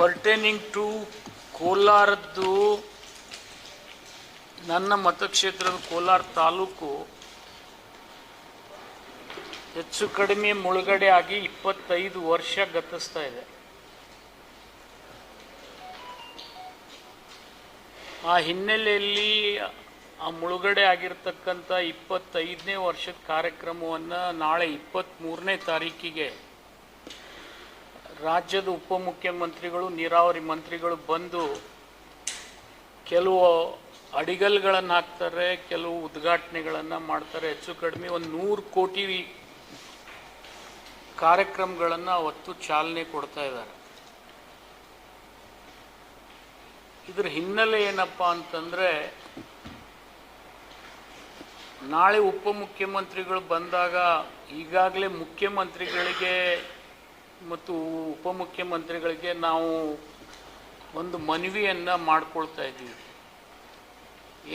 Pertaining to ಕೋಲಾರದ್ದು ನನ್ನ ಮತಕ್ಷೇತ್ರದ ಕೋಲಾರ ತಾಲೂಕು ಹೆಚ್ಚು ಕಡಿಮೆ ಮುಳುಗಡೆ ಆಗಿ ಇಪ್ಪತ್ತೈದು ವರ್ಷ ಗತಿಸ್ತಾ ಇದೆ. ಆ ಹಿನ್ನೆಲೆಯಲ್ಲಿ ಆ ಮುಳುಗಡೆ ಆಗಿರ್ತಕ್ಕಂಥ ಇಪ್ಪತ್ತೈದನೇ ವರ್ಷದ ಕಾರ್ಯಕ್ರಮವನ್ನು ನಾಳೆ ಇಪ್ಪತ್ತ್ಮೂರನೇ ತಾರೀಕಿಗೆ ರಾಜ್ಯದ ಉಪಮುಖ್ಯಮಂತ್ರಿಗಳು, ನೀರಾವರಿ ಮಂತ್ರಿಗಳು ಬಂದು ಕೆಲವು ಅಡಿಗಲ್ಗಳನ್ನು ಹಾಕ್ತಾರೆ ಕೆಲವು ಉದ್ಘಾಟನೆಗಳನ್ನು ಮಾಡ್ತಾರೆ. ಹೆಚ್ಚು ಕಡಿಮೆ ಒಂದು ನೂರು ಕೋಟಿ ಕಾರ್ಯಕ್ರಮಗಳನ್ನು ಅವತ್ತು ಚಾಲನೆ ಕೊಡ್ತಾ ಇದ್ದಾರೆ. ಇದರ ಹಿನ್ನೆಲೆ ಏನಪ್ಪ ಅಂತಂದರೆ, ನಾಳೆ ಉಪಮುಖ್ಯಮಂತ್ರಿಗಳು ಬಂದಾಗ ಈಗಾಗಲೇ ಮುಖ್ಯಮಂತ್ರಿಗಳಿಗೆ ಮತ್ತು ಉಪಮುಖ್ಯಮಂತ್ರಿಗಳಿಗೆ ನಾವು ಒಂದು ಮನವಿಯನ್ನು ಮಾಡ್ಕೊಳ್ತಾ ಇದ್ದೀವಿ.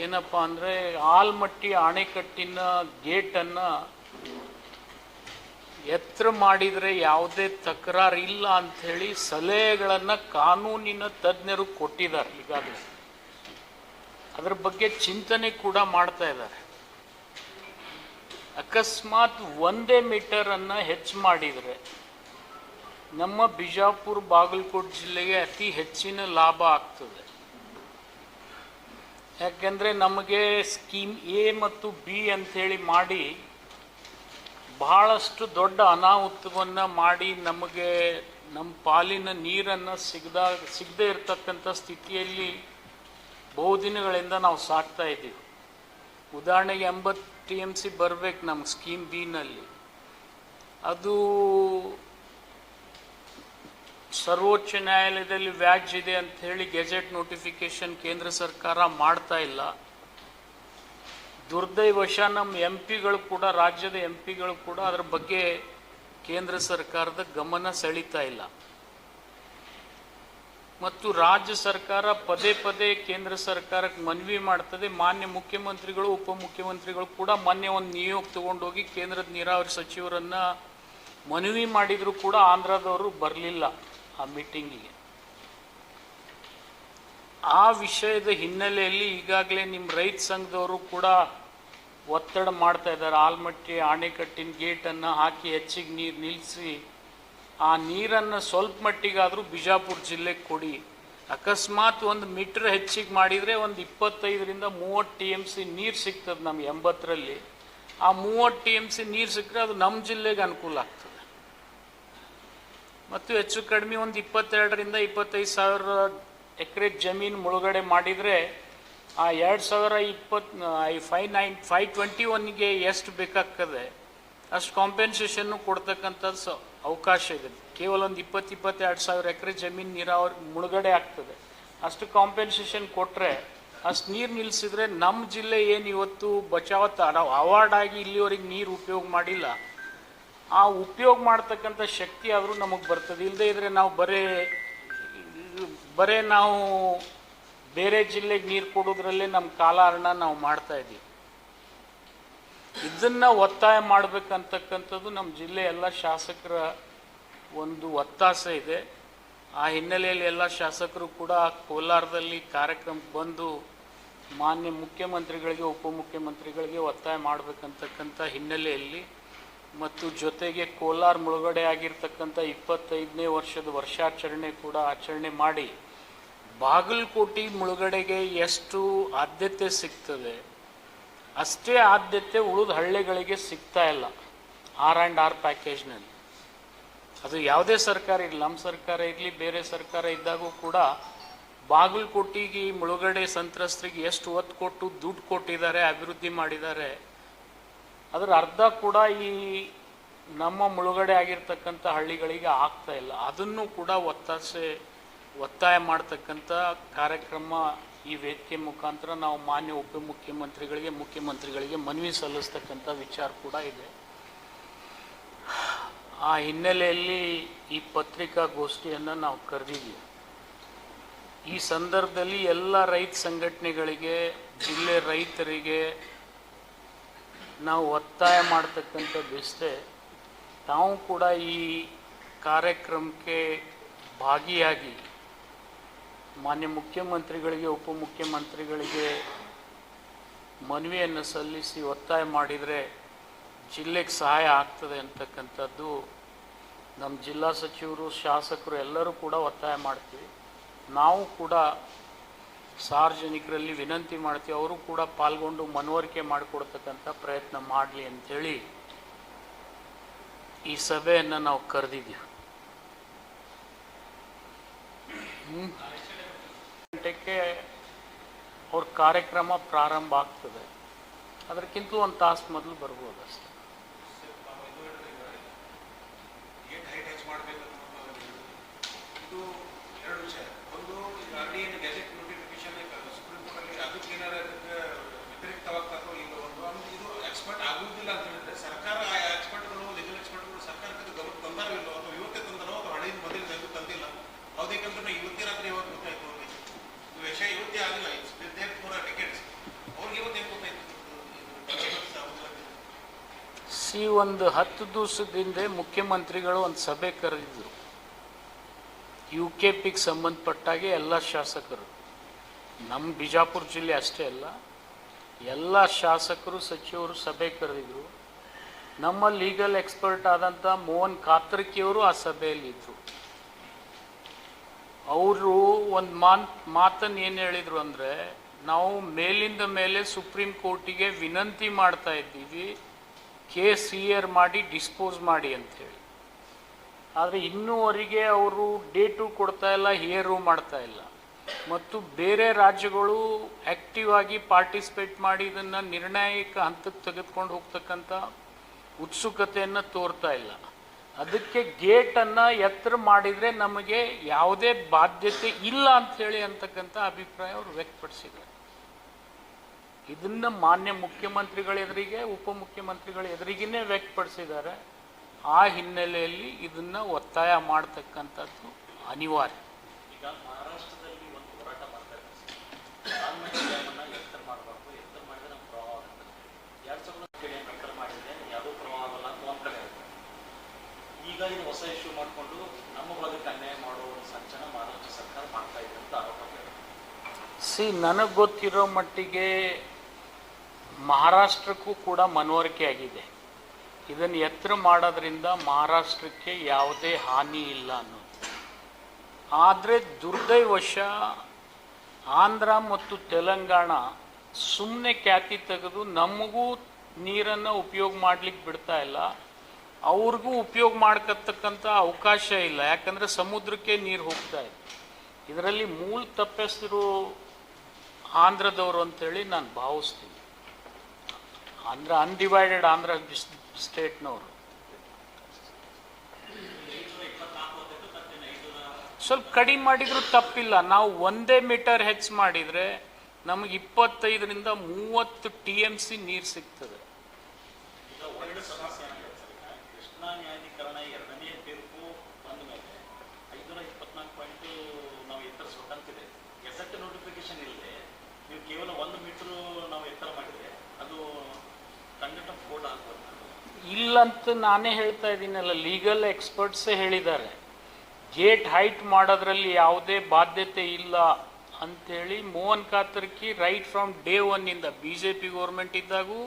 ಏನಪ್ಪ ಅಂದರೆ ಆಲ್ಮಟ್ಟಿ ಅಣೆಕಟ್ಟಿನ ಗೇಟನ್ನು ಎತ್ತರ ಮಾಡಿದರೆ ಯಾವುದೇ ತಕರಾರು ಇಲ್ಲ ಅಂಥೇಳಿ ಸಲಹೆಗಳನ್ನು ಕಾನೂನಿನ ತಜ್ಞರು ಕೊಟ್ಟಿದ್ದಾರೆ ಈಗಾಗಲೇ. ಅದರ ಬಗ್ಗೆ ಚಿಂತನೆ ಕೂಡ ಮಾಡ್ತಾ ಇದ್ದಾರೆ. ಅಕಸ್ಮಾತ್ ಒಂದೇ ಮೀಟರನ್ನು ಹೆಚ್ಚು ಮಾಡಿದರೆ ನಮ್ಮ ಬಿಜಾಪುರ ಬಾಗಲಕೋಟೆ ಜಿಲ್ಲೆಗೆ ಅತಿ ಹೆಚ್ಚಿನ ಲಾಭ ಆಗ್ತದೆ. ಯಾಕೆಂದರೆ ನಮಗೆ ಸ್ಕೀಮ್ ಎ ಮತ್ತು ಬಿ ಅಂಥೇಳಿ ಮಾಡಿ ಬಹಳಷ್ಟು ದೊಡ್ಡ ಅನಾಹುತವನ್ನು ಮಾಡಿ ನಮಗೆ ನಮ್ಮ ಪಾಲಿನ ನೀರನ್ನು ಸಿಗದ, ಸಿಗದೇ ಇರತಕ್ಕಂಥ ಸ್ಥಿತಿಯಲ್ಲಿ ಬಹುದಿನಗಳಿಂದ ನಾವು ಸಾಕ್ತಾ ಇದ್ದೀವಿ. ಉದಾಹರಣೆಗೆ ಎಂಬತ್ತು ಟಿ ಎಂ ಸಿ ಬರಬೇಕು ನಮ್ಮ ಸ್ಕೀಮ್ ಬಿನಲ್ಲಿ ಅದು ಸರ್ವೋಚ್ಚ ನ್ಯಾಯಾಲಯದಲ್ಲಿ ವ್ಯಾಜ್ ಇದೆ ಅಂತ ಹೇಳಿ ಗೆಜೆಟ್ ನೋಟಿಫಿಕೇಶನ್ ಕೇಂದ್ರ ಸರ್ಕಾರ ಮಾಡ್ತಾ ಇಲ್ಲ. ದುರ್ದೈವಶ ನಮ್ಮ ಎಂ ಪಿಗಳು ಕೂಡ, ರಾಜ್ಯದ ಎಂ ಪಿಗಳು ಕೂಡ ಅದರ ಬಗ್ಗೆ ಕೇಂದ್ರ ಸರ್ಕಾರದ ಗಮನ ಸೆಳೀತಾ ಇಲ್ಲ. ಮತ್ತು ರಾಜ್ಯ ಸರ್ಕಾರ ಪದೇ ಪದೇ ಕೇಂದ್ರ ಸರ್ಕಾರಕ್ಕೆ ಮನವಿ ಮಾಡ್ತದೆ. ಮಾನ್ಯ ಮುಖ್ಯಮಂತ್ರಿಗಳು, ಉಪಮುಖ್ಯಮಂತ್ರಿಗಳು ಕೂಡ ಮೊನ್ನೆ ಒಂದು ನಿಯೋಗ ತಗೊಂಡೋಗಿ ಕೇಂದ್ರದ ನೀರಾವರಿ ಸಚಿವರನ್ನ ಮನವಿ ಮಾಡಿದರೂ ಕೂಡ ಆಂಧ್ರದವರು ಬರಲಿಲ್ಲ. ಆ ಮೀಟಿಂಗಿಗೆ. ಆ ವಿಷಯದ ಹಿನ್ನೆಲೆಯಲ್ಲಿ ಈಗಾಗಲೇ ನಿಮ್ಮ ರೈತ ಸಂಘದವರು ಕೂಡ ಒತ್ತಡ ಮಾಡ್ತಾ ಇದ್ದಾರೆ. ಆಲ್ಮಟ್ಟಿ ಆಣೆಕಟ್ಟಿನ ಗೇಟನ್ನು ಹಾಕಿ ಹೆಚ್ಚಿಗೆ ನೀರು ನಿಲ್ಲಿಸಿ, ಆ ನೀರನ್ನು ಸ್ವಲ್ಪ ಮಟ್ಟಿಗಾದರೂ ಬಿಜಾಪುರ ಜಿಲ್ಲೆಗೆ ಕೊಡಿ. ಅಕಸ್ಮಾತ್ ಒಂದು ಮೀಟ್ರ್ ಹೆಚ್ಚಿಗೆ ಮಾಡಿದರೆ ಒಂದು ಇಪ್ಪತ್ತೈದರಿಂದ ಮೂವತ್ತು ಟಿ ಎಂ ಸಿ ನೀರು ಸಿಗ್ತದೆ ನಮ್ಗೆ ಎಂಬತ್ತರಲ್ಲಿ. ಆ ಮೂವತ್ತು ಟಿ ಎಂ ಸಿ ನೀರು ಸಿಕ್ಕರೆ ಅದು ನಮ್ಮ ಜಿಲ್ಲೆಗೆ ಅನುಕೂಲ ಆಗ್ತದೆ. ಮತ್ತು ಹೆಚ್ಚು ಕಡಿಮೆ ಒಂದು ಇಪ್ಪತ್ತೆರಡರಿಂದ ಇಪ್ಪತ್ತೈದು ಸಾವಿರ ಎಕರೆ ಜಮೀನು ಮುಳುಗಡೆ ಮಾಡಿದರೆ ಆ ಎರಡು ಸಾವಿರ ಇಪ್ಪತ್ ಫೈ ನೈನ್ ಫೈವ್ ಟ್ವೆಂಟಿ ಒನ್ಗೆ ಎಷ್ಟು ಬೇಕಾಗ್ತದೆ? ಅಷ್ಟು ಕಾಂಪೆನ್ಸೇಷನ್ನು ಕೊಡ್ತಕ್ಕಂಥದ್ದು ಸ, ಅವಕಾಶ ಇದೆ. ಕೇವಲ ಒಂದು ಇಪ್ಪತ್ತು, ಇಪ್ಪತ್ತೆರಡು ಸಾವಿರ ಎಕರೆ ಜಮೀನು ನೀರಾವರಿ ಮುಳುಗಡೆ ಆಗ್ತದೆ. ಅಷ್ಟು ಕಾಂಪೆನ್ಸೇಷನ್ ಕೊಟ್ಟರೆ ಅಷ್ಟು ನೀರು ನಿಲ್ಲಿಸಿದ್ರೆ ನಮ್ಮ ಜಿಲ್ಲೆ ಏನು ಇವತ್ತು ಬಚಾವತ್ ಅವಾರ್ಡ್ ಆಗಿ ಇಲ್ಲಿವರೆಗೆ ನೀರು ಉಪಯೋಗ ಮಾಡಿಲ್ಲ. ಆ ಉಪಯೋಗ ಮಾಡ್ತಕ್ಕಂಥ ಶಕ್ತಿ ಆದರೂ ನಮಗೆ ಬರ್ತದೆ. ಇಲ್ಲದೇ ಇದ್ರೆ ನಾವು ಬರೇ ಬರೇ ನಾವು ಬೇರೆ ಜಿಲ್ಲೆಗೆ ನೀರು ಕೊಡೋದ್ರಲ್ಲೇ ನಮ್ಮ ಕಾಲಹರಣ ನಾವು ಮಾಡ್ತಾ ಇದ್ದೀವಿ. ಇದನ್ನ ಒತ್ತಾಯ ಮಾಡಬೇಕಂತಕ್ಕಂಥದ್ದು ನಮ್ಮ ಜಿಲ್ಲೆ ಎಲ್ಲ ಶಾಸಕರ ಒಂದು ಒತ್ತಾಸೆ ಇದೆ. ಆ ಹಿನ್ನೆಲೆಯಲ್ಲಿ ಎಲ್ಲ ಶಾಸಕರು ಕೂಡ ಕೋಲಾರದಲ್ಲಿ ಕಾರ್ಯಕ್ರಮಕ್ಕೆ ಬಂದು ಮಾನ್ಯ ಮುಖ್ಯಮಂತ್ರಿಗಳಿಗೆ, ಉಪಮುಖ್ಯಮಂತ್ರಿಗಳಿಗೆ ಒತ್ತಾಯ ಮಾಡಬೇಕಂತಕ್ಕಂಥ ಹಿನ್ನೆಲೆಯಲ್ಲಿ ಮತ್ತು ಜೊತೆಗೆ ಕೋಲಾರ ಮುಳುಗಡೆ ಆಗಿರ್ತಕ್ಕಂಥ ಇಪ್ಪತ್ತೈದನೇ ವರ್ಷದ ವರ್ಷಾಚರಣೆ ಕೂಡ ಆಚರಣೆ ಮಾಡಿ ಬಾಗಲಕೋಟೆ ಮುಳುಗಡೆಗೆ ಎಷ್ಟು ಆದ್ಯತೆ ಸಿಗ್ತದೆ, ಅಷ್ಟೇ ಆದ್ಯತೆ ಉಳಿದ ಹಳ್ಳಿಗಳಿಗೆ ಸಿಗ್ತಾ ಇಲ್ಲ ಆರ್ ಆ್ಯಂಡ್ ಆರ್ ಪ್ಯಾಕೇಜ್ನಲ್ಲಿ ಅದು ಯಾವುದೇ ಸರ್ಕಾರ ಇರಲಿ, ನಮ್ಮ ಸರ್ಕಾರ ಇರಲಿ, ಬೇರೆ ಸರ್ಕಾರ ಇದ್ದಾಗೂ ಕೂಡ ಬಾಗಲಕೋಟೆಗೆ ಮುಳುಗಡೆ ಸಂತ್ರಸ್ತರಿಗೆ ಎಷ್ಟು ಒತ್ತು ಕೊಟ್ಟು ದುಡ್ಡು ಕೊಟ್ಟಿದ್ದಾರೆ, ಅಭಿವೃದ್ಧಿ ಮಾಡಿದ್ದಾರೆ ಅದರ ಅರ್ಧ ಕೂಡ ಈ ನಮ್ಮ ಮುಳುಗಡೆ ಆಗಿರ್ತಕ್ಕಂಥ ಹಳ್ಳಿಗಳಿಗೆ ಆಗ್ತಾ ಇಲ್ಲ. ಅದನ್ನು ಕೂಡ ಒತ್ತಾಸೆ, ಒತ್ತಾಯ ಮಾಡ್ತಕ್ಕಂಥ ಕಾರ್ಯಕ್ರಮ ಈ ವೇದಿಕೆ ಮುಖಾಂತರ ನಾವು ಮಾನ್ಯ ಉಪಮುಖ್ಯಮಂತ್ರಿಗಳಿಗೆ ಮುಖ್ಯಮಂತ್ರಿಗಳಿಗೆ ಮನವಿ ಸಲ್ಲಿಸ್ತಕ್ಕಂಥ ವಿಚಾರ ಕೂಡ ಇದೆ. ಆ ಹಿನ್ನೆಲೆಯಲ್ಲಿ ಈ ಪತ್ರಿಕಾಗೋಷ್ಠಿಯನ್ನು ನಾವು ಕರೆದಿದ್ದೀವಿ. ಈ ಸಂದರ್ಭದಲ್ಲಿ ಎಲ್ಲ ರೈತ ಸಂಘಟನೆಗಳಿಗೆ, ಜಿಲ್ಲೆ ರೈತರಿಗೆ ನಾವು ಒತ್ತಾಯ ಮಾಡ್ತಕ್ಕಂಥದ್ದು ಇಷ್ಟೇ. ತಾವು ಕೂಡ ಈ ಕಾರ್ಯಕ್ರಮಕ್ಕೆ ಭಾಗಿಯಾಗಿ ಮಾನ್ಯ ಮುಖ್ಯಮಂತ್ರಿಗಳಿಗೆ, ಉಪಮುಖ್ಯಮಂತ್ರಿಗಳಿಗೆ ಮನವಿಯನ್ನು ಸಲ್ಲಿಸಿ ಒತ್ತಾಯ ಮಾಡಿದರೆ ಜಿಲ್ಲೆಗೆ ಸಹಾಯ ಆಗ್ತದೆ ಅಂತಕ್ಕಂಥದ್ದು ನಮ್ಮ ಜಿಲ್ಲಾ ಸಚಿವರು, ಶಾಸಕರು ಎಲ್ಲರೂ ಕೂಡ ಒತ್ತಾಯ ಮಾಡ್ತೀವಿ. ನಾವು ಕೂಡ ಸಾರ್ವಜನಿಕರಲ್ಲಿ ವಿನಂತಿ ಮಾಡ್ತೀವಿ. ಅವರು ಕೂಡ ಪಾಲ್ಗೊಂಡು ಮನವರಿಕೆ ಮಾಡಿಕೊಡ್ತಕ್ಕಂಥ ಪ್ರಯತ್ನ ಮಾಡಲಿ ಅಂಥೇಳಿ ಈ ಸಭೆಯನ್ನು ನಾವು ಕರೆದಿದ್ದೀವಿ. ಗಂಟೆಗೆ ಅವ್ರ ಕಾರ್ಯಕ್ರಮ ಪ್ರಾರಂಭ ಆಗ್ತದೆ. ಅದಕ್ಕಿಂತಲೂ ಒಂದು ತಾಸು ಮೊದಲು ಬರ್ಬೋದು ಅಷ್ಟೇ ಗೇಟ್ ಹೈಟ್ ಹೆಚ್ಚು ಮಾಡಬೇಕು ಇದು ಎರಡು ವಿಷಯ ಒಂದು ಈಗ ಆಲ್ರೆಡಿ ಏನು ಗೆಜೆಟ್ ನೋಟಿಫಿಕೇಶನ್ ಸುಪ್ರೀಂ ಕೋರ್ಟಲ್ಲಿ ಅದಕ್ಕೆ ಏನಾರ ಅದಕ್ಕೆ ವ್ಯತಿರಿಕ್ತವಾಗ್ತದೋ ಇಲ್ಲ ಒಂದು ಆಮೇಲೆ ಇದು ಎಕ್ಸ್ಪರ್ಟ್ ಆಗುವುದಿಲ್ಲ ಅಂತ ಹೇಳಿದ್ರೆ ಸರ್ಕಾರ ಆ ಎಕ್ಸ್ಪರ್ಟ್ಗಳು ಲೀಗಲ್ ಎಕ್ಸ್ಪರ್ಟ್ಗಳು ಸರ್ಕಾರಕ್ಕೆ ಗಮನ ತಂದಾರೋ ಇಲ್ಲೋ ಅಥವಾ ಇವತ್ತೇ ತಂದಾರೋ ಅಥವಾ ಹಳೆಯ ಮೊದಲು ಎಂದು ತಂದಿಲ್ಲ ಯಾವುದೇಕಂದ್ರೆ ಇವತ್ತೇ ರಾತ್ರಿ ಇವತ್ತು ಗೊತ್ತಾಯ್ತು ಅವ್ರಿಗೆ ಈ ವಿಷಯ ಇವತ್ತೇ ಆಗಿಲ್ಲ ಇದೇ ಪೂರ ಟಿಕೆಟ್ಸ್ ಅವ್ರಿಗೆ ಇವತ್ತೇನು ಗೊತ್ತಾಯ್ತು ಸಿ ಒಂದು ಹತ್ತು ದಿವಸದಿಂದ ಮುಖ್ಯಮಂತ್ರಿಗಳು ಒಂದು ಸಭೆ ಕರೆದಿದ್ರು. ಯು ಕೆ ಪಿಗೆ ಸಂಬಂಧಪಟ್ಟಾಗೆ ಎಲ್ಲ ಶಾಸಕರು. ನಮ್ಮ ಬಿಜಾಪುರ ಜಿಲ್ಲೆ ಅಷ್ಟೇ ಅಲ್ಲ, ಎಲ್ಲ ಶಾಸಕರು, ಸಚಿವರು ಸಭೆ ಕರೆದಿದ್ರು. ನಮ್ಮ ಲೀಗಲ್ ಎಕ್ಸ್ಪರ್ಟ್ ಆದಂಥ ಮೋಹನ್ ಕಾತರ್ಕಿಯವರು ಆ ಸಭೆಯಲ್ಲಿ ಇದ್ರು. ಅವರು ಒಂದು ಮಾನ್ ಮಾತನ್ನು ಏನು ಹೇಳಿದರು ಅಂದರೆ, ನಾವು ಮೇಲಿಂದ ಮೇಲೆ ಸುಪ್ರೀಂ ಕೋರ್ಟಿಗೆ ವಿನಂತಿ ಮಾಡ್ತಾ ಇದ್ದೀವಿ ಕೇಸ್ ಇಯರ್ ಮಾಡಿ ಡಿಸ್ಪೋಸ್ ಮಾಡಿ ಅಂಥೇಳಿ ಆದರೆ ಇನ್ನೂವರೆಗೆ ಅವರು ಡೇಟು ಕೊಡ್ತಾ ಇಲ್ಲ, ಹಿಯರು ಮಾಡ್ತಾ ಇಲ್ಲ. ಮತ್ತು ಬೇರೆ ರಾಜ್ಯಗಳು ಆ್ಯಕ್ಟಿವ್ ಆಗಿ ಪಾರ್ಟಿಸಿಪೇಟ್ ಮಾಡಿ ಇದನ್ನು ನಿರ್ಣಾಯಕ ಹಂತಕ್ಕೆ ತೆಗೆದುಕೊಂಡು ಹೋಗ್ತಕ್ಕಂಥ ಉತ್ಸುಕತೆಯನ್ನು ತೋರ್ತಾ ಇಲ್ಲ. ಅದಕ್ಕೆ ಗೇಟನ್ನು ಎತ್ತರ ಮಾಡಿದರೆ ನಮಗೆ ಯಾವುದೇ ಬಾಧ್ಯತೆ ಇಲ್ಲ ಅಂಥೇಳಿ ಅಂತಕ್ಕಂಥ ಅಭಿಪ್ರಾಯ ಅವರು ವ್ಯಕ್ತಪಡಿಸಿದ್ದಾರೆ. ಇದನ್ನ ಮಾನ್ಯ ಮುಖ್ಯಮಂತ್ರಿಗಳ ಎದುರಿಗೆ ಉಪಮುಖ್ಯಮಂತ್ರಿಗಳ ಎದುರಿಗೇ ವ್ಯಕ್ತಪಡಿಸಿದ್ದಾರೆ. ಆ ಹಿನ್ನೆಲೆಯಲ್ಲಿ ಇದನ್ನ ಒತ್ತಾಯ ಮಾಡತಕ್ಕಂಥದ್ದು ಅನಿವಾರ್ಯ. ಹೊಸ ಇಶ್ಯೂ ಮಾಡಿಕೊಂಡು ನಮ್ಮ ಭಾಗಕ್ಕೆ ಅನ್ಯಾಯ ಮಾಡುವ ಸಂಚನ ಮಹಾರಾಷ್ಟ್ರ ಸರ್ಕಾರ ಮಾಡ್ತಾ ಇದೆ ಅಂತ ಆರೋಪ ಸಿ ನನಗೆ ಗೊತ್ತಿರೋ ಮಟ್ಟಿಗೆ ಮಹಾರಾಷ್ಟ್ರಕ್ಕೂ ಕೂಡ ಮನವರಿಕೆ ಆಗಿದೆ. ಇದನ್ನು ಎತ್ತರ ಮಾಡೋದ್ರಿಂದ ಮಹಾರಾಷ್ಟ್ರಕ್ಕೆ ಯಾವುದೇ ಹಾನಿ ಇಲ್ಲ ಅನ್ನೋದು. ಆದರೆ ದುರ್ದೈವಶ ಆಂಧ್ರ ಮತ್ತು ತೆಲಂಗಾಣ ಸುಮ್ಮನೆ ಖ್ಯಾತಿ ತೆಗೆದು ನಮಗೂ ನೀರನ್ನು ಉಪಯೋಗ ಮಾಡಲಿಕ್ಕೆ ಬಿಡ್ತಾ ಇಲ್ಲ. ಅವ್ರಿಗೂ ಉಪಯೋಗ ಮಾಡ್ಕತಕ್ಕಂಥ ಅವಕಾಶ ಇಲ್ಲ. ಯಾಕಂದರೆ ಸಮುದ್ರಕ್ಕೆ ನೀರು ಹೋಗ್ತಾ ಇದೆ ಇದರಲ್ಲಿ ಮೂಲ ತಪ್ಪಿಸಿರು ಆಂಧ್ರದವರು ಅಂತೇಳಿ ನಾನು ಭಾವಿಸ್ತೀನಿ. ಆಂಧ್ರ ಅನ್ಡಿವೈಡೆಡ್ ಆಂಧ್ರ ಸ್ಟೇಟ್ನವರು ಸ್ವಲ್ಪ ಕಡಿಮೆ ಮಾಡಿದ್ರು ತಪ್ಪಿಲ್ಲ. ನಾವು ಒಂದೇ ಮೀಟರ್ ಹೆಚ್ಚು ಮಾಡಿದರೆ ನಮಗೆ ಇಪ್ಪತ್ತೈದರಿಂದ ಮೂವತ್ತು ಟಿ ಎಂ ಸಿ ನೀರು ಸಿಗ್ತದೆ ಈಗ ಒಂದು ಸಮಸ್ಯೆ ಏನಾಗಿದೆ ಸರ್ ಈಗ ಕೃಷ್ಣಾ ನ್ಯಾಯಾಧೀಕರಣ ಎರಡನೇ ತೀರ್ಪು ಬಂದ ಮೇಲೆ ಐನೂರ ಇಪ್ಪತ್ನಾಲ್ಕು ಪಾಯಿಂಟ್ ನಾವು ಎತ್ತರಿಸ್ಬೇಕಂತಿದೆ ಗೆಸೆಟ್ ನೋಟಿಫಿಕೇಶನ್ ಇಲ್ಲದೆ ನೀವು ಕೇವಲ ಒಂದು ಮೀಟರ್ ನಾವು ಎತ್ತರ ಮಾಡಿದ್ರೆ ಅದು ಕಂಡಕ್ಟ್ ಆಫ್ ಕೋರ್ಟ್ ಆಗ್ಬೋದು ಇಲ್ಲಂತ ನಾನೇ ಹೇಳ್ತಾ ಇದ್ದೀನಲ್ಲ ಲೀಗಲ್ ಎಕ್ಸ್ಪರ್ಟ್ಸೇ ಹೇಳಿದ್ದಾರೆ. ಗೇಟ್ ಹೈಟ್ ಮಾಡೋದ್ರಲ್ಲಿ ಯಾವುದೇ ಬಾಧ್ಯತೆ ಇಲ್ಲ ಅಂಥೇಳಿ Mohan Katarki right from day ಒನ್ನಿಂದ B J P government ಇದ್ದಾಗೂ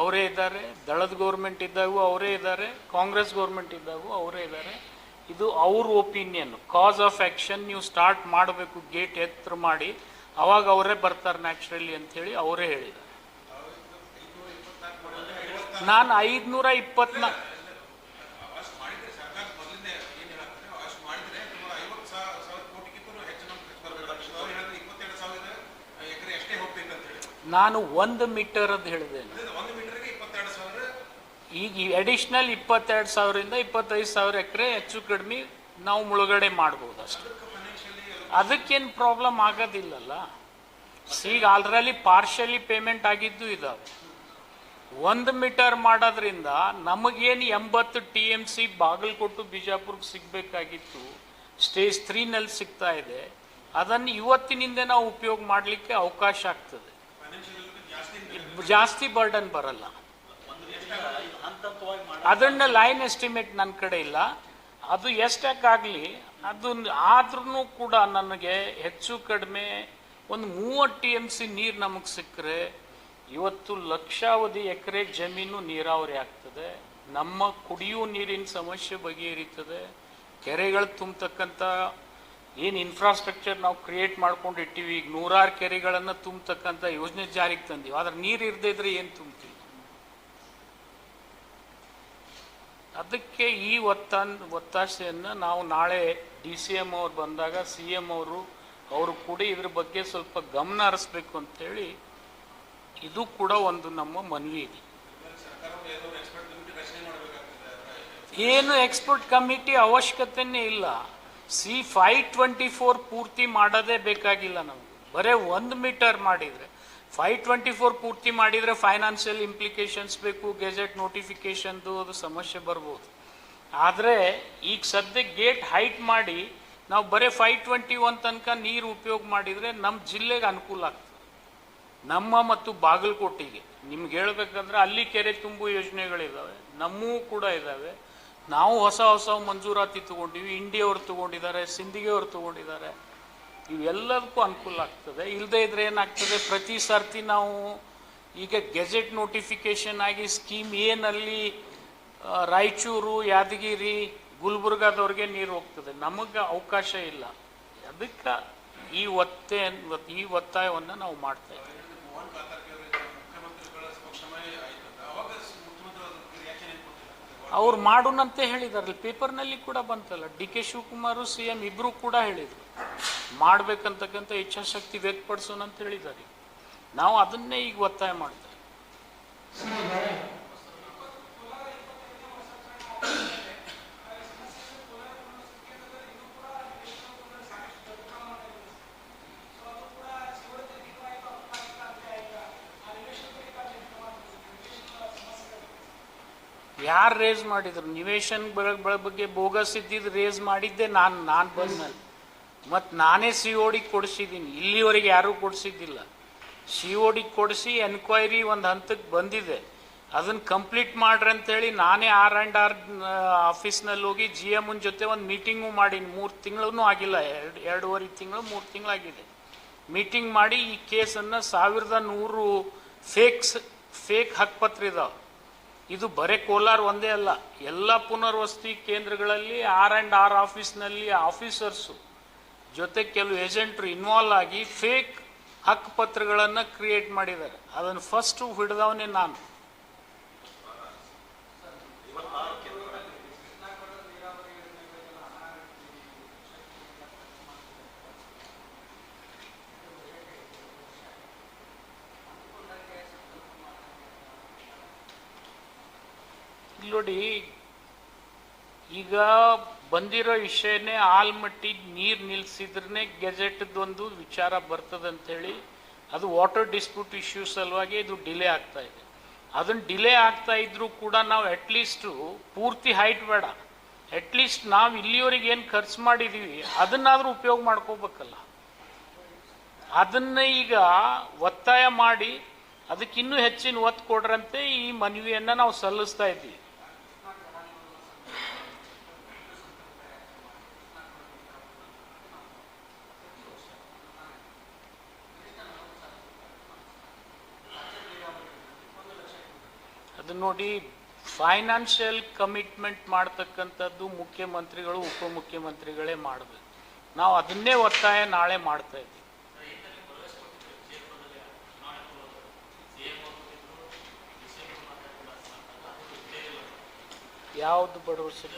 ಅವರೇ ಇದ್ದಾರೆ, ದಳದ ಗೌರ್ಮೆಂಟ್ ಇದ್ದಾಗೂ ಅವರೇ ಇದ್ದಾರೆ, ಕಾಂಗ್ರೆಸ್ ಗೌರ್ಮೆಂಟ್ ಇದ್ದಾಗೂ ಅವರೇ ಇದ್ದಾರೆ. ಇದು ಅವ್ರ ಒಪಿನಿಯನ್ ಕಾಸ್ ಆಫ್ ಆ್ಯಕ್ಷನ್ ನೀವು ಸ್ಟಾರ್ಟ್ ಮಾಡಬೇಕು, ಗೇಟ್ ಎತ್ತರ ಮಾಡಿ, ಅವಾಗ ಅವರೇ ಬರ್ತಾರೆ ನ್ಯಾಚುರಲಿ ಅಂಥೇಳಿ ಅವರೇ ಹೇಳಿದ್ದಾರೆ. ನಾನು ಐದುನೂರ ಹೇಳಿ. ನಾನು ಒಂದು ಮೀಟರ್ ಅಂತ ಹೇಳಿದೆ ಈಗ ಅಡಿಷ್ನಲ್ ಇಪ್ಪತ್ತೆರಡು ಸಾವಿರದಿಂದ ಇಪ್ಪತ್ತೈದು ಸಾವಿರ ಎಕರೆ ಹೆಚ್ಚು ಕಡಿಮೆ ನಾವು ಮುಳುಗಡೆ ಮಾಡ್ಬೋದು ಅಷ್ಟೇ. ಅದಕ್ಕೇನು ಪ್ರಾಬ್ಲಮ್ ಆಗೋದಿಲ್ಲಲ್ಲ? ಈಗ ಆಲ್ರೆಡಿ ಪಾರ್ಷಲಿ ಪೇಮೆಂಟ್ ಆಗಿದ್ದು ಇದಾವೆ. ಒಂದು ಮೀಟರ್ ಮಾಡೋದ್ರಿಂದ ನಮಗೇನು ಎಂಬತ್ತು ಟಿ ಎಂ ಸಿ ಬಾಗಲಕೋಟು ಬಿಜಾಪುರ್ಗೆ ಸಿಗಬೇಕಾಗಿತ್ತು. ಸ್ಟೇಜ್ ತ್ರೀನಲ್ಲಿ ಸಿಗ್ತಾ ಇದೆ. ಅದನ್ನು ಇವತ್ತಿನಿಂದ ನಾವು ಉಪಯೋಗ ಮಾಡಲಿಕ್ಕೆ ಅವಕಾಶ ಆಗ್ತದೆ. ಜಾಸ್ತಿ ಬರ್ಡನ್ ಬರಲ್ಲ. ಅದನ್ನ ಲೈನ್ ಎಸ್ಟಿಮೇಟ್ ನನ್ನ ಕಡೆ ಇಲ್ಲ. ಅದು ಎಷ್ಟಕ್ಕಾಗಲಿ ಅದು ಆದ್ರೂ ಕೂಡ ನನಗೆ ಹೆಚ್ಚು ಕಡಿಮೆ ಒಂದು ಮೂವತ್ತು ಟಿ ಎಂ ಸಿ ನೀರು ನಮಗೆ ಸಿಕ್ಕರೆ ಇವತ್ತು ಲಕ್ಷಾವಧಿ ಎಕರೆ ಜಮೀನು ನೀರಾವರಿ ಆಗ್ತದೆ. ನಮ್ಮ ಕುಡಿಯುವ ನೀರಿನ ಸಮಸ್ಯೆ ಬಗೆಹರಿತದೆ. ಕೆರೆಗಳು ತುಂಬತಕ್ಕಂಥ ಏನು ಇನ್ಫ್ರಾಸ್ಟ್ರಕ್ಚರ್ ನಾವು ಕ್ರಿಯೇಟ್ ಮಾಡ್ಕೊಂಡು ಇಟ್ಟಿವಿ, ಈಗ ನೂರಾರು ಕೆರೆಗಳನ್ನು ತುಂಬತಕ್ಕಂಥ ಯೋಜನೆ ಜಾರಿಗೆ ತಂದೀವಿ. ಆದ್ರೆ ನೀರು ಇರದೇ ಇದ್ರೆ ಏನು ತುಂಬ್ತೀವಿ? ಅದಕ್ಕೆ ಈ ಒತ್ತ ಒತ್ತಾಸೆಯನ್ನು ನಾವು ನಾಳೆ ಡಿ ಸಿ ಎಂ ಅವ್ರು ಬಂದಾಗ ಸಿ ಎಂ ಅವರು ಅವರು ಕೂಡ ಇದ್ರ ಬಗ್ಗೆ ಸ್ವಲ್ಪ ಗಮನ ಹರಿಸ್ಬೇಕು ಅಂತೇಳಿ ಇದು ಕೂಡ ಒಂದು ನಮ್ಮ ಮನವಿ. ಇದೆ ಏನು ಎಕ್ಸ್ಪರ್ಟ್ ಕಮಿಟಿ ಅವಶ್ಯಕತೆನೇ ಇಲ್ಲ. ಸಿ ಫೈವ್ ಟ್ವೆಂಟಿ ಫೋರ್ ಪೂರ್ತಿ ಮಾಡೋದೇ ಬೇಕಾಗಿಲ್ಲ ನಮಗೆ. ಬರೀ ಒಂದು ಮೀಟರ್ ಮಾಡಿದರೆ. ಫೈವ್ ಟ್ವೆಂಟಿ ಫೋರ್ ಪೂರ್ತಿ ಮಾಡಿದರೆ ಫೈನಾನ್ಷಿಯಲ್ ಇಂಪ್ಲಿಕೇಶನ್ಸ್ ಬೇಕು, ಗೆಜೆಟ್ ನೋಟಿಫಿಕೇಶನ್ದು ಅದು ಸಮಸ್ಯೆ ಬರ್ಬೋದು. ಆದರೆ ಈಗ ಸದ್ಯ ಗೇಟ್ ಹೈಟ್ ಮಾಡಿ ನಾವು ಬರೀ ಫೈವ್ ಟ್ವೆಂಟಿ ಒನ್ ತನಕ ನೀರು ಉಪಯೋಗ ಮಾಡಿದರೆ ನಮ್ಮ ಜಿಲ್ಲೆಗೆ ಅನುಕೂಲ ಆಗ್ತದೆ. ನಮ್ಮ ಮತ್ತು ಬಾಗಲಕೋಟೆಗೆ. ನಿಮ್ಗೆ ಹೇಳ್ಬೇಕಂದ್ರೆ ಅಲ್ಲಿ ಕೆರೆ ತುಂಬು ಯೋಜನೆಗಳಿದ್ದಾವೆ ನಮ್ಮೂ ಕೂಡ ಇದ್ದಾವೆ ನಾವು ಹೊಸ ಹೊಸ ಮಂಜೂರಾತಿ ತಗೊಂಡಿವಿ, ಇಂಡಿಯವ್ರು ತಗೊಂಡಿದ್ದಾರೆ, ಸಿಂಧಿಗೆಯವ್ರು ತಗೊಂಡಿದ್ದಾರೆ. ಇವೆಲ್ಲದಕ್ಕೂ ಅನುಕೂಲ ಆಗ್ತದೆ. ಇಲ್ಲದೇ ಇದ್ರೆ ಏನಾಗ್ತದೆ, ಪ್ರತಿ ಸರ್ತಿ ನಾವು ಈಗ ಗೆಜೆಟ್ ನೋಟಿಫಿಕೇಶನ್ ಆಗಿ ಸ್ಕೀಮ್ ಏನಲ್ಲಿ ರಾಯಚೂರು, ಯಾದಗಿರಿ, ಗುಲ್ಬರ್ಗಾದವ್ರಿಗೆ ನೀರು ಹೋಗ್ತದೆ. ನಮಗೆ ಅವಕಾಶ ಇಲ್ಲ. ಅದಕ್ಕೆ ಈ ಒತ್ತೆ, ಈ ಒತ್ತಾಯವನ್ನು ನಾವು ಮಾಡ್ತಾ ಇದ್ದೀವಿ ಮೋಹನ್ ಕಾತಾರ್ಕಿ ಅವರು ಮುಖ್ಯಮಂತ್ರಿಗಳ ಪಕ್ಷಮಯ ಆಯ್ತು ಅವಾಗ ಮುಖ್ಯಮಂತ್ರಿ ಅದಕ್ಕೆ ರಿಯಾಕ್ಷನ್ ಏನು ಕೊಟ್ಟಿಲ್ಲ ಅವ್ರು ಮಾಡೋಣಂತೆ ಹೇಳಿದಾರಲ್ಲ, ಪೇಪರ್ನಲ್ಲಿ ಕೂಡ ಬಂತಲ್ಲ. D K Shivakumar, C M ಇಬ್ರು ಕೂಡ ಹೇಳಿದರು. ಮಾಡ್ಬೇಕಂತಕ್ಕಂಥ ಇಚ್ಛಾಶಕ್ತಿ ವ್ಯಕ್ತಪಡಿಸೋಣ ಅಂತ ಹೇಳಿದ್ದಾರೆ. ನಾವು ಅದನ್ನೇ ಈಗ ಒತ್ತಾಯ ಮಾಡ್ತೇವೆ. ಯಾರು ರೇಸ್ ಮಾಡಿದ್ರು? ನಿವೇಶನ್ ಬಗ್ಗೆ ಬೋಗಸ್ ಇದ್ದಿದ್ದು ರೇಸ್ ಮಾಡಿದ್ದೆ ನಾನು ನಾನು ಬಂದ್ಮೇಲೆ. ಮತ್ತು ನಾನೇ ಸಿ ಒ ಡಿ ಕೊಡಿಸಿದ್ದೀನಿ ಇಲ್ಲಿವರೆಗೆ ಯಾರೂ ಕೊಡಿಸಿದ್ದಿಲ್ಲ. ಸಿ ಒ ಕೊಡಿಸಿ ಎನ್ಕ್ವೈರಿ ಒಂದು ಹಂತಕ್ಕೆ ಬಂದಿದೆ. ಅದನ್ನು ಕಂಪ್ಲೀಟ್ ಮಾಡ್ರಿ ಅಂತೇಳಿ ನಾನೇ ಆರ್ ಆ್ಯಂಡ್ ಆರ್ ಆಫೀಸ್ನಲ್ಲಿ ಹೋಗಿ ಜಿ ಎಮ್ಮನ ಜೊತೆ ಒಂದು ಮೀಟಿಂಗು ಮಾಡೀನಿ. ಮೂರು ತಿಂಗಳೂ ಆಗಿಲ್ಲ. ಎರಡು ಎರಡೂವರೆ ತಿಂಗಳು, ಮೂರು ತಿಂಗಳಾಗಿದೆ ಮೀಟಿಂಗ್ ಮಾಡಿ ಈ ಕೇಸನ್ನು ಸಾವಿರದ ನೂರು ಫೇಕ್ಸ್ ಫೇಕ್ ಹಕ್ಪತ್ರ ಇದಾವೆ ಇದು ಬರೇ ಕೋಲಾರ ಒಂದೇ ಅಲ್ಲ, ಎಲ್ಲ ಪುನರ್ವಸತಿ ಕೇಂದ್ರಗಳಲ್ಲಿ ಆರ್ ಆ್ಯಂಡ್ ಆರ್ ಆಫೀಸ್ನಲ್ಲಿ ಆಫೀಸರ್ಸು ಜೊತೆ ಕೆಲವು ಏಜೆಂಟ್ರು ಇನ್ವಾಲ್ವ್ ಆಗಿ ಫೇಕ್ ಹಕ್ಕುಪತ್ರಗಳನ್ನು ಕ್ರಿಯೇಟ್ ಮಾಡಿದ್ದಾರೆ. ಅದನ್ನು ಫಸ್ಟು ಹಿಡಿದವನೇ ನಾನು. ಇಲ್ಲಿ ನೋಡಿ, ಈಗ ಬಂದಿರೋ ವಿಷಯನೇ ಆಲ್ಮಟ್ಟಿಗೆ ನೀರು ನಿಲ್ಸಿದ್ರೇ ಗೆಜೆಟ್ದೊಂದು ವಿಚಾರ ಬರ್ತದಂಥೇಳಿ ಅದು ವಾಟರ್ ಡಿಸ್ಪ್ಯೂಟ್ ಇಶ್ಯೂಸ್ ಸಲುವಾಗಿ ಇದು ಡಿಲೇ ಆಗ್ತಾ ಇದೆ. ಅದನ್ನು ಡಿಲೇ ಆಗ್ತಾ ಇದ್ರೂ ಕೂಡ ನಾವು ಅಟ್ಲೀಸ್ಟು ಪೂರ್ತಿ ಹೈಟ್ ಬೇಡ. ಅಟ್ಲೀಸ್ಟ್ ನಾವು ಇಲ್ಲಿವರೆಗೆ ಏನು ಖರ್ಚು ಮಾಡಿದ್ದೀವಿ ಅದನ್ನಾದರೂ ಉಪಯೋಗ ಮಾಡ್ಕೋಬೇಕಲ್ಲ. ಅದನ್ನು ಈಗ ಒತ್ತಾಯ ಮಾಡಿ, ಅದಕ್ಕಿನ್ನೂ ಹೆಚ್ಚಿನ ಒತ್ತು ಕೊಡ್ರಂತೆ ಈ ಮನವಿಯನ್ನು ನಾವು ಸಲ್ಲಿಸ್ತಾ ಇದ್ದೀವಿ. ಅದು ನೋಡಿ ಫೈನಾನ್ಷಿಯಲ್ ಕಮಿಟ್ಮೆಂಟ್ ಮಾಡ್ತಕ್ಕಂಥದ್ದು ಮುಖ್ಯಮಂತ್ರಿಗಳು, ಉಪಮುಖ್ಯಮಂತ್ರಿಗಳೇ ಮಾಡಬೇಕು. ನಾವು ಅದನ್ನೇ ಒತ್ತಾಯ ನಾಳೆ ಮಾಡ್ತಾ ಇದ್ದೀವಿ. ಯಾವುದು ಭರವಸೆ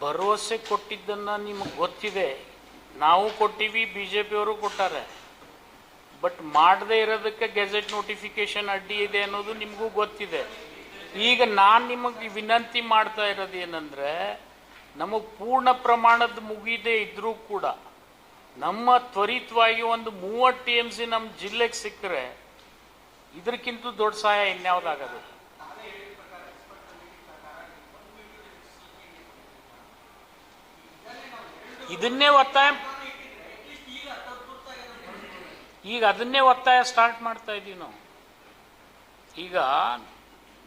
ಭರವಸೆ ಕೊಟ್ಟಿದ್ದನ್ನ ನಿಮಗೆ ಗೊತ್ತಿದೆ. ನಾವು ಕೊಟ್ಟಿವಿ ಬಿ ಜೆ ಪಿಯವರು ಕೊಟ್ಟಾರೆ. ಬಟ್ ಮಾಡದೇ ಇರೋದಕ್ಕೆ ಗೆಜೆಟ್ ನೋಟಿಫಿಕೇಶನ್ ಅಡ್ಡಿ ಇದೆ ಅನ್ನೋದು ನಿಮಗೂ ಗೊತ್ತಿದೆ. ಈಗ ನಾನು ನಿಮಗೆ ವಿನಂತಿ ಮಾಡ್ತಾ ಇರೋದು ಏನಂದ್ರೆ, ನಮಗೆ ಪೂರ್ಣ ಪ್ರಮಾಣದ ಮುಗಿದೇ ಇದ್ರೂ ಕೂಡ, ನಮ್ಮ ತ್ವರಿತವಾಗಿ ಒಂದು ಮೂವತ್ತು ಟಿ ಎಂ ಸಿ ನಮ್ಮ ಜಿಲ್ಲೆಗೆ ಸಿಕ್ಕರೆ ಇದಕ್ಕಿಂತ ದೊಡ್ಡ ಸಹಾಯ ಇನ್ಯಾವುದಾಗದು ಇದನ್ನೇ ಒತ್ತಾಯ ಈಗ ಅದನ್ನೇ ಒತ್ತಾಯ ಸ್ಟಾರ್ಟ್ ಮಾಡ್ತಾ ಇದ್ದೀವಿ ನಾವು. ಈಗ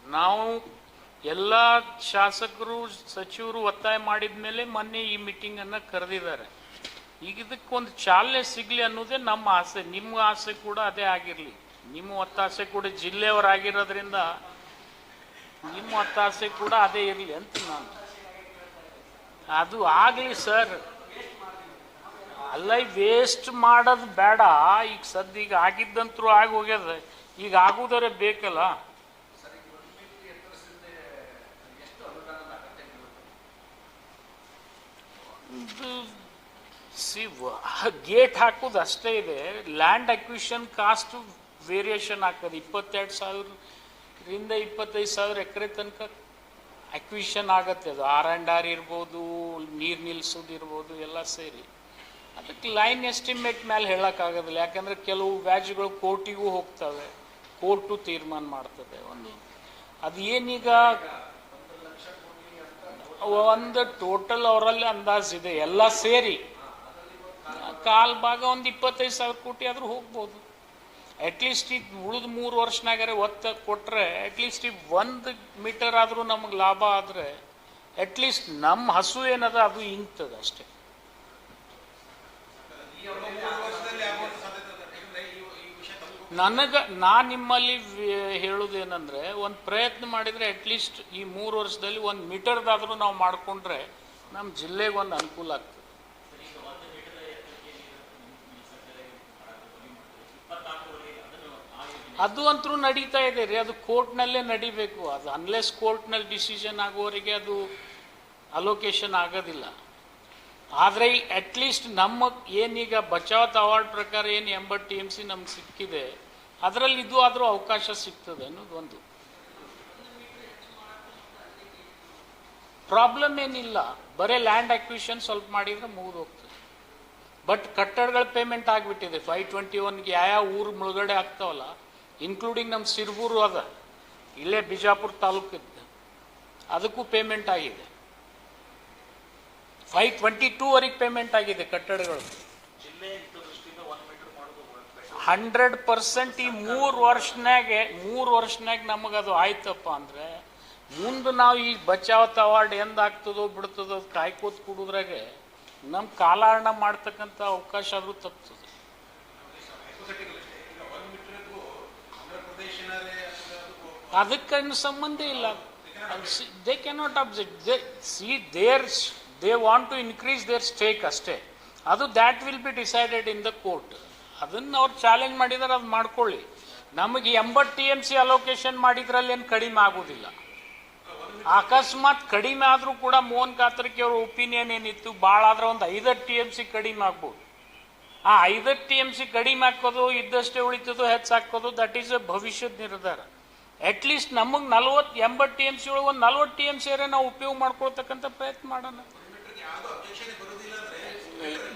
ನಾವು ಎಲ್ಲ ಶಾಸಕರು, ಸಚಿವರು ಒತ್ತಾಯ ಮಾಡಿದ ಮೇಲೆ ಮೊನ್ನೆ ಈ ಮೀಟಿಂಗನ್ನು ಕರೆದಿದ್ದಾರೆ. ಈಗ ಇದಕ್ಕೊಂದು ಚಾಲನೆ ಸಿಗಲಿ ಅನ್ನೋದೇ ನಮ್ಮ ಆಸೆ. ನಿಮ್ಮ ಆಸೆ ಕೂಡ ಅದೇ ಆಗಿರಲಿ. ನಿಮ್ಮ ಒತ್ತಾಸೆ ಕೂಡ ಜಿಲ್ಲೆಯವರಾಗಿರೋದ್ರಿಂದ ನಿಮ್ಮ ಒತ್ತಾಸೆ ಕೂಡ ಅದೇ ಇರಲಿ ಅಂತ ನಾನು. ಅದು ಆಗಲಿ ಸರ್. ಅಲ್ಲ ವೇಸ್ಟ್ ಮಾಡೋದು ಬೇಡ. ಈಗ ಸದ್ಯ ಈಗ ಆಗಿದ್ದಂತರೂ ಆಗಿ ಹೋಗ್ಯದ. ಈಗ ಆಗೋದರೆ ಬೇಕಲ್ಲ? ಸಿ ಗೇಟ್ ಹಾಕೋದು ಅಷ್ಟೇ ಇದೆ. ಲ್ಯಾಂಡ್ ಅಕ್ವಿಷನ್ ಕಾಸ್ಟ್ ವೇರಿಯೇಷನ್ ಆಗ್ತದೆ ಇಪ್ಪತ್ತೆರಡು ಸಾವಿರದಿಂದ ಇಪ್ಪತ್ತೈದು ಸಾವಿರ ಎಕರೆ ತನಕ ಅಕ್ವಿಷನ್ ಆಗತ್ತೆ ಅದು. ಆರ್ ಆ್ಯಂಡ್ ಆರ್ ಇರ್ಬೋದು, ನೀರು ನಿಲ್ಸೋದು ಇರ್ಬೋದು, ಎಲ್ಲ ಸೇರಿ. ಅದಕ್ಕೆ ಲೈನ್ ಎಸ್ಟಿಮೇಟ್ ಮೇಲೆ ಹೇಳೋಕ್ಕಾಗೋದಿಲ್ಲ ಯಾಕಂದರೆ ಕೆಲವು ವ್ಯಾಜ್ಗಳು ಕೋರ್ಟಿಗೂ ಹೋಗ್ತವೆ. ಕೋರ್ಟು ತೀರ್ಮಾನ ಮಾಡ್ತದೆ ಒಂದು. ಅದು ಏನೀಗ ಒಂದು ಟೋಟಲ್ ಅವರಲ್ಲಿ ಅಂದಾಜಿದೆ ಎಲ್ಲ ಸೇರಿ. ಕಾಲ್ ಭಾಗ ಒಂದು ಇಪ್ಪತ್ತೈದು ಸಾವಿರ ಕೋಟಿ ಆದರೂ ಹೋಗ್ಬೋದು. ಅಟ್ಲೀಸ್ಟ್ ಈ ಉಳಿದ ಮೂರು ವರ್ಷನಾಗಾರೆ ಒತ್ತ ಕೊಟ್ಟರೆ ಅಟ್ಲೀಸ್ಟ್ ಈಗ ಒಂದು ಮೀಟರ್ ಆದರೂ ನಮಗೆ ಲಾಭ ಆದರೆ ಅಟ್ಲೀಸ್ಟ್ ನಮ್ಮ ಹಸು ಏನದ ಅದು ಇಂಗ್ತದೆ ಅಷ್ಟೇ ಈ ಒಂದು ಮೂರು ವರ್ಷದಲ್ಲಿ ಆಗುವಂತ ಸಾಧ್ಯತೆ ಇದೆ. ಯಾಕಂದ್ರೆ ಈ ಈ ವಿಷಯ ತಮಗೂ ನನಗೆ ನಾ ನಿಮ್ಮಲ್ಲಿ ಹೇಳುದೇನಂದ್ರೆ, ಒಂದು ಪ್ರಯತ್ನ ಮಾಡಿದರೆ ಅಟ್ಲೀಸ್ಟ್ ಈ ಮೂರು ವರ್ಷದಲ್ಲಿ ಒಂದು ಮೀಟರ್ದಾದರೂ ನಾವು ಮಾಡಿಕೊಂಡ್ರೆ ನಮ್ಮ ಜಿಲ್ಲೆಗೆ ಒಂದು ಅನುಕೂಲ ಆಗ್ತದೆ. ಅದು ಅಂತೂ ನಡೀತಾ ಇದೆ ರೀ, ಅದು ಕೋರ್ಟ್ನಲ್ಲೇ ನಡಿಬೇಕು. ಅದು ಅನ್ಲೆಸ್ ಕೋರ್ಟ್ನಲ್ಲಿ ಡಿಸಿಷನ್ ಆಗುವವರೆಗೆ ಅದು ಅಲೋಕೇಶನ್ ಆಗೋದಿಲ್ಲ. ಆದರೆ ಅಟ್ಲೀಸ್ಟ್ ನಮ್ಮ ಏನೀಗ ಬಚಾವತ್ ಅವಾರ್ಡ್ ಪ್ರಕಾರ ಏನು ಎಂಬತ್ತು ಟಿ ಎಂ ಸಿ ನಮ್ಗೆ ಸಿಕ್ಕಿದೆ, ಅದರಲ್ಲಿ ಇದು ಆದರೂ ಅವಕಾಶ ಸಿಗ್ತದೆ ಅನ್ನೋದು ಒಂದು. ಪ್ರಾಬ್ಲಮ್ ಏನಿಲ್ಲ, ಬರೀ ಲ್ಯಾಂಡ್ ಅಕ್ವಿಷನ್ ಸ್ವಲ್ಪ ಮಾಡಿದರೆ ಮುಗಿದು ಹೋಗ್ತದೆ. ಬಟ್ ಕಟ್ಟಡಗಳ ಪೇಮೆಂಟ್ ಆಗಿಬಿಟ್ಟಿದೆ ಫೈವ್ ಟ್ವೆಂಟಿ ಒನ್ಗೆ ಯಾವ ಊರು ಮುಳುಗಡೆ ಆಗ್ತಾವಲ್ಲ ಇನ್ಕ್ಲೂಡಿಂಗ್ ನಮ್ಮ ಸಿರ್ಬೂರು ಅದ, ಇಲ್ಲೇ ಬಿಜಾಪುರ ತಾಲೂಕಿದ್ದು, ಅದಕ್ಕೂ ಪೇಮೆಂಟ್ ಆಗಿದೆ. ಫೈವ್ ಟ್ವೆಂಟಿ ಟೂವರೆಗೆ ಪೇಮೆಂಟ್ ಆಗಿದೆ ಕಟ್ಟಡಗಳು. ಹಂಡ್ರೆಡ್ ಪರ್ಸೆಂಟ್ ಈ ಮೂರು ವರ್ಷನಾಗೆ ಮೂರು ವರ್ಷನಾಗ ನಮಗದು ಆಯ್ತಪ್ಪ ಅಂದರೆ, ಮುಂದೆ ನಾವು ಈ ಬಚಾವತ್ ಅವಾರ್ಡ್ ಎಂದಾಗ್ತದೋ ಬಿಡ್ತದೋ ಕಾಯ್ಕೋತ್ ಕುಡಿದ್ರಾಗೆ ನಮ್ಮ ಕಾಲಹರಣ ಮಾಡ್ತಕ್ಕಂಥ ಅವಕಾಶ ಆದರೂ ತಪ್ತದೆ. ಅದಕ್ಕೆ. ಈಗ ಸಂಬಂಧ ಇಲ್ಲ. They cannot object they see their they want to increase their stake ಅಷ್ಟೇ. ಅದು that will be decided in the court ಅದನ್ನು ಅವ್ರು ಚಾಲೆಂಜ್ ಮಾಡಿದ್ರೆ, ಅದು ಮಾಡ್ಕೊಳ್ಳಿ. ನಮಗೆ ಎಂಬತ್ತು ಟಿ ಎಂ ಸಿ ಅಲೋಕೇಶನ್ ಮಾಡಿದ್ರಲ್ಲಿ ಏನು ಕಡಿಮೆ ಆಗೋದಿಲ್ಲ. ಅಕಸ್ಮಾತ್ ಕಡಿಮೆ ಆದರೂ ಕೂಡ ಮೋಹನ್ ಖಾತ್ರಿಕೆ ಅವ್ರ ಒಪಿನಿಯನ್ ಏನಿತ್ತು ಭಾಳ ಆದ್ರೆ ಒಂದು ಐದತ್ತು ಟಿ ಎಂ ಸಿ ಕಡಿಮೆ ಆಗ್ಬೋದು. ಆ ಐದತ್ತು ಟಿ ಎಂ ಸಿ ಕಡಿಮೆ ಹಾಕೋದು, ಇದ್ದಷ್ಟೇ ಉಳಿತದೋ ಹೆಚ್ಚು ಹಾಕೋದು ದಟ್ ಈಸ್ ಅ ಭವಿಷ್ಯದ ನಿರ್ಧಾರ. ಅಟ್ಲೀಸ್ಟ್ ನಮಗೆ ನಲ್ವತ್ತು, ಎಂಬತ್ತು ಟಿ ಎಂ ಸಿ ಒಳಗೆ ಒಂದು ನಲ್ವತ್ತು ಟಿ ಎಂ ಸಿ ನಾವು ಉಪಯೋಗ ಮಾಡ್ಕೊಳ್ತಕ್ಕಂಥ ಪ್ರಯತ್ನ ಮಾಡೋಣ.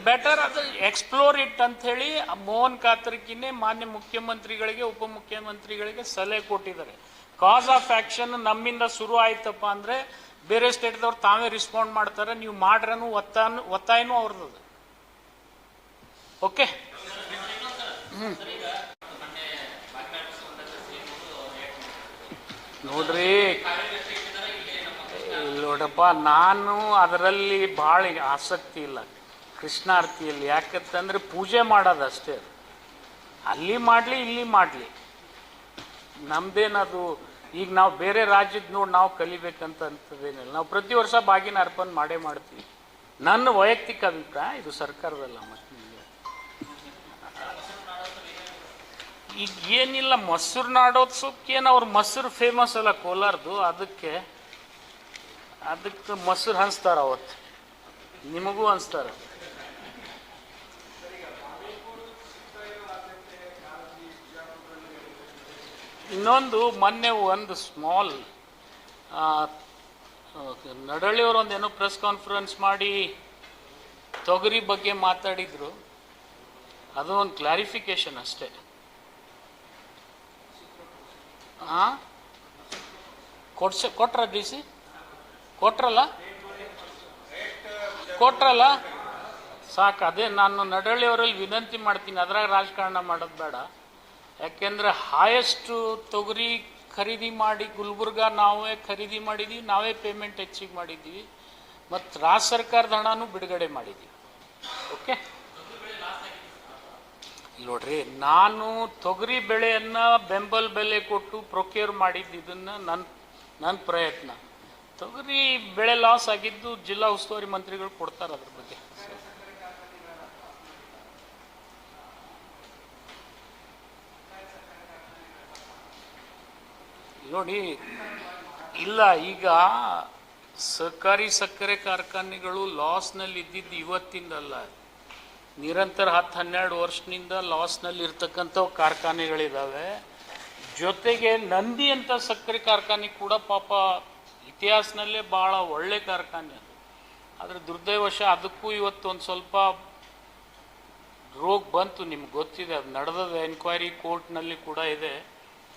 ಬೆಟರ್ ಅದು ಎಕ್ಸ್ಪ್ಲೋರ್ ಇಟ್ ಅಂತ ಹೇಳಿ ಮೋಹನ್ ಕಾತರ್ಕಿನೇ ಮಾನ್ಯ ಮುಖ್ಯಮಂತ್ರಿಗಳಿಗೆ ಉಪಮುಖ್ಯಮಂತ್ರಿಗಳಿಗೆ ಸಲಹೆ ಕೊಟ್ಟಿದ್ದಾರೆ. ಕಾಸ್ ಆಫ್ ಆಕ್ಷನ್ ನಮ್ಮಿಂದ ಶುರು ಆಯ್ತಪ್ಪ ಅಂದ್ರೆ ಬೇರೆ ಸ್ಟೇಟ್ದವ್ರು ತಾವೇ ರಿಸ್ಪಾಂಡ್ ಮಾಡ್ತಾರೆ ನೀವು ಮಾಡ್ರನು ಒತ್ತಾನು ಒತ್ತಾಯನೂ ಅವ್ರದ್ದು ಓಕೆ ನೋಡ್ರಿ. ಇಲ್ಲಿ ನೋಡಪ್ಪ, ನಾನು ಅದರಲ್ಲಿ ಭಾಳ ಆಸಕ್ತಿ ಇಲ್ಲ ಕೃಷ್ಣಾರ್ತಿಯಲ್ಲಿ ಯಾಕಂತಂದ್ರೆ ಪೂಜೆ ಮಾಡೋದು ಅಷ್ಟೇ ಅದು. ಅಲ್ಲಿ ಮಾಡಲಿ, ಇಲ್ಲಿ ಮಾಡಲಿ. ನಮ್ದೇನದು, ಈಗ ನಾವು ಬೇರೆ ರಾಜ್ಯದ ನೋಡಿ ನಾವು ಕಲಿಬೇಕಂತ ಅಂತದೇನಿಲ್ಲ. ನಾವು ಪ್ರತಿ ವರ್ಷ ಬಾಗಿನ ಅರ್ಪಣೆ ಮಾಡೇ ಮಾಡ್ತೀವಿ. ನನ್ನ ವೈಯಕ್ತಿಕ ಅಭಿಪ್ರಾಯ, ಇದು ಸರ್ಕಾರದಲ್ಲ, ಮತ್ತೆ ಈಗ ಏನಿಲ್ಲ ಮೊಸರು ನಾಡೋತ್ಸವಕ್ಕೆ ಅವ್ರ ಮೊಸರು ಫೇಮಸ್ ಅಲ್ಲ, ಕೋಲಾರದು. ಅದಕ್ಕೆ ಅದಕ್ಕೆ ಮೊಸರು ಹಂಚ್ತಾರ ಅವತ್ತು. ನಿಮಗೂ ಹಂಚ್ತಾರ. ಇನ್ನೊಂದು ಮೊನ್ನೆ ಒಂದು ಸ್ಮಾಲ್ ನಡಳ್ಳಿಯವರು ಒಂದೇನೋ ಪ್ರೆಸ್ ಕಾನ್ಫರೆನ್ಸ್ ಮಾಡಿ ತೊಗರಿ ಬಗ್ಗೆ ಮಾತಾಡಿದ್ರು. ಅದು ಒಂದು ಕ್ಲಾರಿಫಿಕೇಶನ್ ಅಷ್ಟೇ. ಹಾಂ ಕೊಡ್ಸ ಕೊಟ್ರ ಡಿ ಸಿ? ಕೊಟ್ರಲ್ಲ? ಕೊಟ್ರಲ್ಲ? ಸಾಕು, ಅದೇ ನಾನು ನಡಳ್ಳಿಯವರಲ್ಲಿ ವಿನಂತಿ ಮಾಡ್ತೀನಿ. ಅದ್ರಾಗ ರಾಜಕಾರಣ ಮಾಡೋದು ಬೇಡ. ಯಾಕೆಂದ್ರೆ ಹಾಯೆಸ್ಟ್ ತೊಗರಿ ಖರೀದಿ ಮಾಡಿ ಗುಲ್ಬರ್ಗ ನಾವೇ ಖರೀದಿ ಮಾಡಿದ್ದೀವಿ ನಾವೇ ಪೇಮೆಂಟ್ ಹೆಚ್ಚಿಗೆ ಮಾಡಿದ್ದೀವಿ ಮತ್ತು ರಾಜ್ಯ ಸರ್ಕಾರದ ಹಣನೂ ಬಿಡುಗಡೆ ಮಾಡಿದ್ದೀವಿ ಓಕೆ ನೋಡ್ರಿ, ನಾನು ತೊಗರಿ ಬೆಳೆಯನ್ನು ಬೆಂಬಲ ಬೆಲೆ ಕೊಟ್ಟು ಪ್ರೊಕ್ಯೂರ್ ಮಾಡಿದ್ದು ಇದನ್ನು ನನ್ನ ನನ್ನ ಪ್ರಯತ್ನ. ತೊಗರಿ ಬೆಳೆ ಲಾಸ್ ಆಗಿದ್ದು ಜಿಲ್ಲಾ ಉಸ್ತುವಾರಿ ಮಂತ್ರಿಗಳು ಕೊಡ್ತಾರೆ ಅದ್ರ ಬಗ್ಗೆ. ನೋಡಿ, ಇಲ್ಲ, ಈಗ ಸರ್ಕಾರಿ ಸಕ್ಕರೆ ಕಾರ್ಖಾನೆಗಳು ಲಾಸ್ನಲ್ಲಿ ಇದ್ದಿದ್ದು ಇವತ್ತಿಂದಲ್ಲ. ನಿರಂತರ ಹತ್ತು ಹನ್ನೆರಡು ವರ್ಷದಿಂದ ಲಾಸ್ನಲ್ಲಿ ಇರ್ತಕ್ಕಂಥ ಕಾರ್ಖಾನೆಗಳಿದ್ದಾವೆ ಜೊತೆಗೆ ನಂದಿ ಅಂತ ಸಕ್ಕರೆ ಕಾರ್ಖಾನೆ ಕೂಡ ಪಾಪ ಇತಿಹಾಸನಲ್ಲೇ ಭಾಳ ಒಳ್ಳೆ ಕಾರ್ಖಾನೆ ಅದು. ಆದರೆ ದುರ್ದೈವಶ ಅದಕ್ಕೂ ಇವತ್ತು ಒಂದು ಸ್ವಲ್ಪ ರೋಗ ಬಂತು, ನಿಮ್ಗೆ ಗೊತ್ತಿದೆ, ಅದು ನಡೆದದ ಎನ್ಕ್ವೈರಿ ಕೋರ್ಟ್ನಲ್ಲಿ ಕೂಡ ಇದೆ.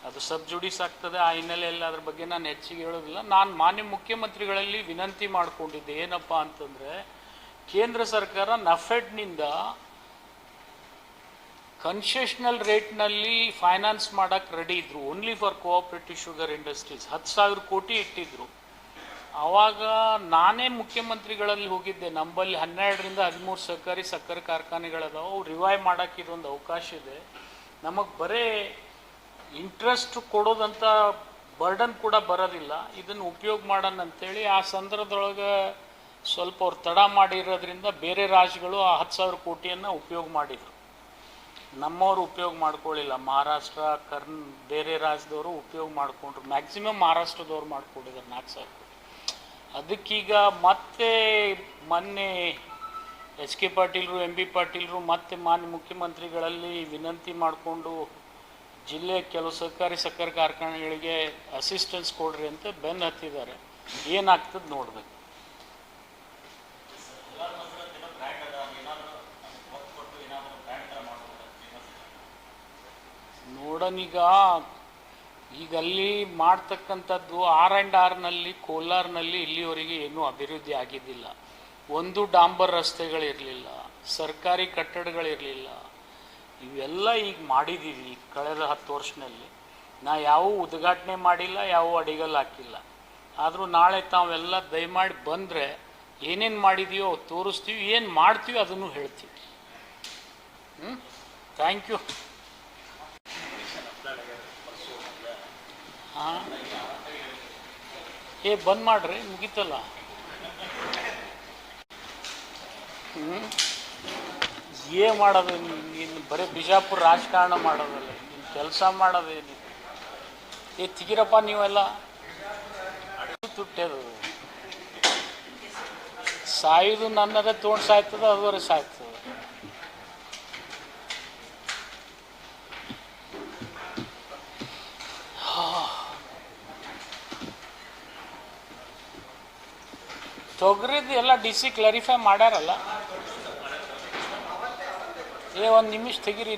ಅದು ಸಬ್ ಜುಡಿಸ್ ಆಗ್ತದೆ, ಆ ಹಿನ್ನೆಲೆಯಲ್ಲಿ ಅದ್ರ ಬಗ್ಗೆ ನಾನು ಹೆಚ್ಚಿಗೆ ಹೇಳೋದಿಲ್ಲ. ನಾನು ಮಾನ್ಯ ಮುಖ್ಯಮಂತ್ರಿಗಳಲ್ಲಿ ವಿನಂತಿ ಮಾಡಿಕೊಂಡಿದ್ದೆ, ಏನಪ್ಪ ಅಂತಂದರೆ ಕೇಂದ್ರ ಸರ್ಕಾರ ನಫೆಡ್ನಿಂದ ಕನ್ಸೆಷನಲ್ ರೇಟ್ನಲ್ಲಿ ಫೈನಾನ್ಸ್ ಮಾಡೋಕ್ಕೆ ರೆಡಿ ಇದ್ದರು only for cooperative sugar industries ಹತ್ತು ಸಾವಿರ ಕೋಟಿ ಇಟ್ಟಿದ್ರು. ಆವಾಗ ನಾನೇ ಮುಖ್ಯಮಂತ್ರಿಗಳಲ್ಲಿ ಹೋಗಿದ್ದೆ. ನಂಬಲ್ಲಿ ಹನ್ನೆರಡರಿಂದ ಹದಿಮೂರು ಸರ್ಕಾರಿ ಸಕ್ಕರೆ ಕಾರ್ಖಾನೆಗಳದಾವೆ. ಅವು ರಿವೈವ್ ಮಾಡೋಕ್ಕೆ ಇದೊಂದು ಅವಕಾಶ ಇದೆ. ನಮಗೆ ಬರೇ ಇಂಟ್ರೆಸ್ಟ್ ಕೊಡೋದಂಥ ಬರ್ಡನ್ ಕೂಡ ಬರೋದಿಲ್ಲ. ಇದನ್ನು ಉಪಯೋಗ ಮಾಡೋಣ ಅಂತೇಳಿ ಆ ಸಂದರ್ಭದೊಳಗೆ ಸ್ವಲ್ಪ ಅವ್ರು ತಡ ಮಾಡಿರೋದ್ರಿಂದ ಬೇರೆ ರಾಜ್ಯಗಳು ಆ ಹತ್ತು ಸಾವಿರ ಕೋಟಿಯನ್ನು ಉಪಯೋಗ ಮಾಡಿದರು. ನಮ್ಮವರು ಉಪಯೋಗ ಮಾಡ್ಕೊಳ್ಳಿಲ್ಲ. ಮಹಾರಾಷ್ಟ್ರ, ಕರ್ನ್ ಬೇರೆ ರಾಜ್ಯದವರು ಉಪಯೋಗ ಮಾಡಿಕೊಂಡ್ರು. ಮ್ಯಾಕ್ಸಿಮಮ್ ಮಹಾರಾಷ್ಟ್ರದವ್ರು ಮಾಡ್ಕೊಂಡಿದ್ದಾರೆ ನಾಲ್ಕು ಸಾವಿರ ಅದಕ್ಕೀಗ ಮತ್ತೆ ಮೊನ್ನೆ ಎಚ್ ಕೆ ಪಾಟೀಲ್ರು, ಎಂ ಬಿ ಪಾಟೀಲ್ರು ಮತ್ತೆ ಮಾನ್ಯ ಮುಖ್ಯಮಂತ್ರಿಗಳಲ್ಲಿ ವಿನಂತಿ ಮಾಡಿಕೊಂಡು ಜಿಲ್ಲೆ ಕೆಲವು ಸರ್ಕಾರಿ ಸಕ್ಕರೆ ಕಾರ್ಖಾನೆಗಳಿಗೆ ಅಸಿಸ್ಟೆನ್ಸ್ ಕೊಡ್ರಿ ಅಂತ ಬೆನ್ ಹತ್ತಿದ್ದಾರೆ. ಏನಾಗ್ತದೆ ನೋಡ್ಬೇಕು. ನೋಡೋಣೀಗ ಈಗ ಅಲ್ಲಿ ಮಾಡ್ತಕ್ಕಂಥದ್ದು ಆರ್ ಆ್ಯಂಡ್ ಆರ್ನಲ್ಲಿ ಕೋಲಾರ್ನಲ್ಲಿ ಇಲ್ಲಿವರೆಗೆ ಏನೂ ಅಭಿವೃದ್ಧಿ ಆಗಿದ್ದಿಲ್ಲ. ಒಂದು ಡಾಂಬರ್ ರಸ್ತೆಗಳಿರಲಿಲ್ಲ, ಸರ್ಕಾರಿ ಕಟ್ಟಡಗಳಿರಲಿಲ್ಲ. ಇವೆಲ್ಲ ಈಗ ಮಾಡಿದ್ದೀವಿ ಕಳೆದ ಹತ್ತು ವರ್ಷದಲ್ಲಿ. ನಾ ಯಾವ ಉದ್ಘಾಟನೆ ಮಾಡಿಲ್ಲ ಯಾವ ಅಡಿಗಲ್ಲು ಹಾಕಿಲ್ಲ. ಆದರೂ ನಾಳೆ ತಾವೆಲ್ಲ ದಯಮಾಡಿ ಬಂದರೆ ಏನೇನು ಮಾಡಿದೀವೋ ತೋರಿಸ್ತೀವಿ, ಏನು ಮಾಡ್ತೀವಿ ಅದನ್ನು ಹೇಳ್ತೀವಿ. ಹ್ಞೂ ಥ್ಯಾಂಕ್ ಯು ಹಾಂ? ಏ, ಬಂದ್ ಮಾಡ್ರಿ, ಮುಗೀತಲ್ಲ. ಹ್ಞೂ ಏನು ಮಾಡೋದು, ನೀನು ಬರೀ ಬಿಜಾಪುರ ರಾಜಕಾರಣ ಮಾಡೋದಲ್ಲ ನಿನ್ನ ಕೆಲಸ ಮಾಡೋದೇನಿದೆ ಏ, ತೆಗಿರಪ್ಪ, ನೀವೆಲ್ಲ? ತುಟ್ಟದು ಸಾಯೋದು ನನ್ನದೇ ತೊಗೊಂಡು ಸಾಯ್ತದ, ಅದುವರೆ ಸಾಯ್ತದ. ತೊಗರಿದು ಎಲ್ಲ ಡಿ ಸಿ ಕ್ಲಾರಿಫೈ ಮಾಡ್ಯಾರಲ್ಲ. ಏ ಒಂದು ನಿಮಿಷ ತೆಗಿರಿ.